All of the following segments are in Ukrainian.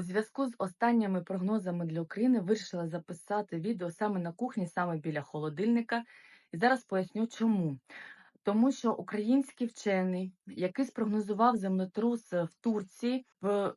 У зв'язку з останніми прогнозами для України вирішила записати відео саме на кухні, саме біля холодильника. І зараз поясню чому. Тому що український вчений, який спрогнозував землетрус е, в Турції,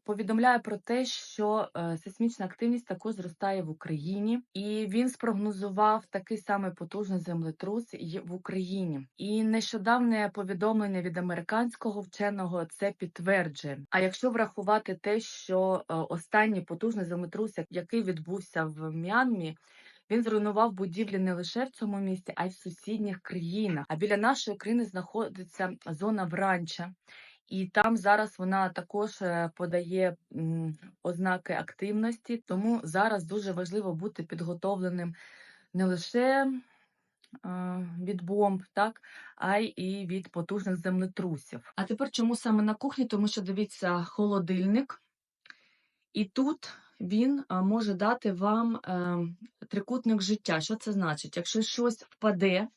повідомляє про те, що е, сейсмічна активність також зростає в Україні, і він спрогнозував такий самий потужний землетрус в Україні. І нещодавне повідомлення від американського вченого це підтверджує. А якщо врахувати те, що е, останній потужний землетрус, який відбувся в М'янмі, він зруйнував будівлі не лише в цьому місті, а й в сусідніх країнах. А біля нашої країни знаходиться зона Вранча. І там зараз вона також е, подає ознаки активності, тому зараз дуже важливо бути підготовленим не лише від бомб, так, а й і від потужних землетрусів. А тепер чому саме на кухні? Тому що дивіться, холодильник, і тут він е, може дати вам е, трикутник життя. Що це значить? Якщо щось впаде,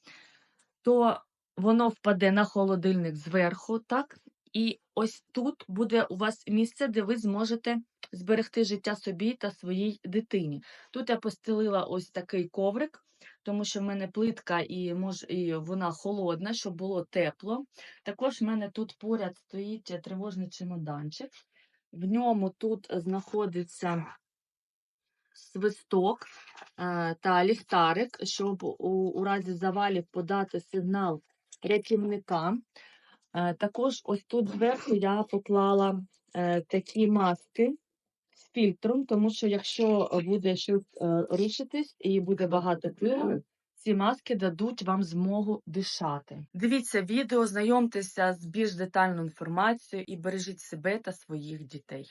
то воно впаде на холодильник зверху, так? І ось тут буде у вас місце, де ви зможете зберегти життя собі та своїй дитині. Тут я постелила ось такий коврик, тому що в мене плитка і, мож, і вона холодна, щоб було тепло. Також в мене тут поряд стоїть тривожний чемоданчик. В ньому тут знаходиться свисток та ліхтарик, щоб у, у разі завалів подати сигнал рятівникам. Е, Також ось тут зверху я поклала е, такі маски з фільтром, тому що якщо буде щось е, рушитись і буде багато пилу, ці маски дадуть вам змогу дишати. Дивіться відео, знайомтеся з більш детальною інформацією і бережіть себе та своїх дітей.